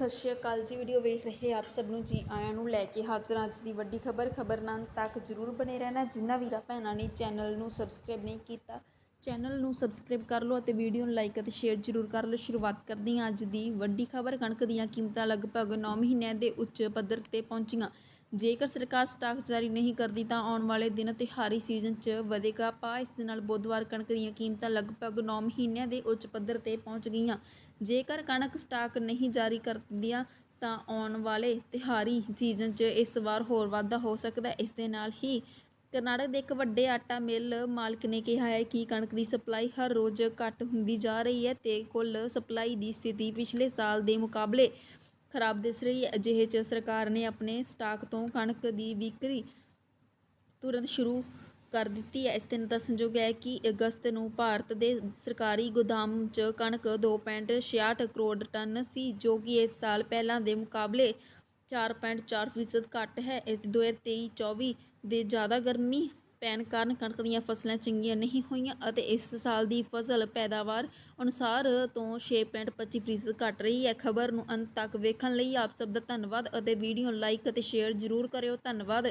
ਸਤਿ ਸ਼੍ਰੀ ਅਕਾਲ ਜੀ। ਵੀਡੀਓ ਵੇਖ ਰਹੇ ਆਪ ਸਭ ਨੂੰ ਜੀ ਆਇਆਂ ਨੂੰ ਲੈ ਕੇ ਹਾਜ਼ਰ ਅੱਜ ਦੀ ਵੱਡੀ ਖਬਰ। ਖਬਰ ਨਾਲ ਤੱਕ ਜਰੂਰ ਬਣੇ ਰਹਿਣਾ। ਜਿਨ੍ਹਾਂ ਵੀਰਾ ਭੈਣਾਂ ਨੇ ਚੈਨਲ ਨੂੰ ਸਬਸਕ੍ਰਾਈਬ ਨਹੀਂ ਕੀਤਾ, ਚੈਨਲ ਨੂੰ ਸਬਸਕ੍ਰਾਈਬ ਕਰ ਲਓ ਅਤੇ ਵੀਡੀਓ ਨੂੰ ਲਾਈਕ ਅਤੇ ਸ਼ੇਅਰ ਜਰੂਰ ਕਰ ਲਓ। ਸ਼ੁਰੂਆਤ ਕਰਦੀ ਹਾਂ ਅੱਜ ਦੀ ਵੱਡੀ ਖਬਰ। ਕਣਕ ਦੀਆਂ ਕੀਮਤਾਂ ਲਗਭਗ 9 ਮਹੀਨਿਆਂ ਦੇ ਉੱਚ ਪੱਧਰ ਤੇ ਪਹੁੰਚੀਆਂ। ਜੇਕਰ ਸਰਕਾਰ ਸਟਾਕ ਜਾਰੀ ਨਹੀਂ ਕਰਦੀ ਤਾਂ ਆਉਣ ਵਾਲੇ ਦਿਨ ਤਿਉਹਾਰੀ ਸੀਜ਼ਨ 'ਚ ਵਧੇਗਾ ਪਾ ਇਸ ਦੇ ਨਾਲ ਬੁੱਧਵਾਰ ਕਣਕ ਦੀਆਂ ਕੀਮਤਾਂ ਲਗਭਗ 9 ਮਹੀਨਿਆਂ ਦੇ ਉੱਚ ਪੱਧਰ ਤੇ ਪਹੁੰਚ ਗਈਆਂ। ਜੇਕਰ ਕਣਕ ਸਟਾਕ ਨਹੀਂ ਜਾਰੀ ਕਰਦੀਆਂ ਤਾਂ ਆਉਣ ਵਾਲੇ ਤਿਉਹਾਰੀ ਸੀਜ਼ਨ 'ਚ ਇਸ ਵਾਰ ਹੋਰ ਵਾਧਾ ਹੋ ਸਕਦਾ। ਇਸ ਦੇ ਨਾਲ ਹੀ ਕਰਨਾਟਕ ਦੇ ਇੱਕ ਵੱਡੇ ਆਟਾ ਮਿੱਲ ਮਾਲਕ ਨੇ ਕਿਹਾ ਹੈ ਕਿ ਕਣਕ ਦੀ ਸਪਲਾਈ ਹਰ ਰੋਜ਼ ਘੱਟ ਹੁੰਦੀ ਜਾ ਰਹੀ ਹੈ ਤੇ ਕੁੱਲ ਸਪਲਾਈ ਦੀ ਸਥਿਤੀ ਪਿਛਲੇ ਸਾਲ ਦੇ ਮੁਕਾਬਲੇ ਖਰਾਬ ਦਿਸ ਰਹੀ ਹੈ। ਅਜਿਹੇ 'ਚ ਸਰਕਾਰ ਨੇ ਆਪਣੇ ਸਟਾਕ ਤੋਂ ਕਣਕ ਦੀ ਵਿਕਰੀ ਤੁਰੰਤ ਸ਼ੁਰੂ ਕਰ ਦਿੱਤੀ ਹੈ। ਇਸ ਦਿਨ ਦੱਸਣਯੋਗ ਹੈ ਕਿ ਅਗਸਤ ਨੂੰ ਭਾਰਤ ਦੇ ਸਰਕਾਰੀ ਗੋਦਾਮ 'ਚ ਕਣਕ 2.66 ਕਰੋੜ ਟਨ ਸੀ, ਜੋ ਕਿ ਇਸ ਸਾਲ ਪਹਿਲਾਂ ਦੇ ਮੁਕਾਬਲੇ 4.4 ਫੀਸਦ ਘੱਟ ਹੈ। ਇਸ 2023-24 ਦੇ ਜ਼ਿਆਦਾ ਗਰਮੀ ਪੈਣ ਕਾਰਨ ਕਣਕ ਦੀਆਂ ਫਸਲਾਂ ਚੰਗੀਆਂ ਨਹੀਂ ਹੋਈਆਂ ਅਤੇ ਇਸ ਸਾਲ ਦੀ ਫਸਲ ਪੈਦਾਵਾਰ ਅਨੁਸਾਰ ਤੋਂ 6.25 ਫੀਸਦ ਘਟ ਰਹੀ ਹੈ। ਖਬਰ ਨੂੰ ਅੰਤ ਤੱਕ ਵੇਖਣ ਲਈ ਆਪ ਸਭ ਦਾ ਧੰਨਵਾਦ ਅਤੇ ਵੀਡੀਓ ਨੂੰ ਲਾਈਕ ਅਤੇ ਸ਼ੇਅਰ ਜ਼ਰੂਰ ਕਰਿਓ। ਧੰਨਵਾਦ।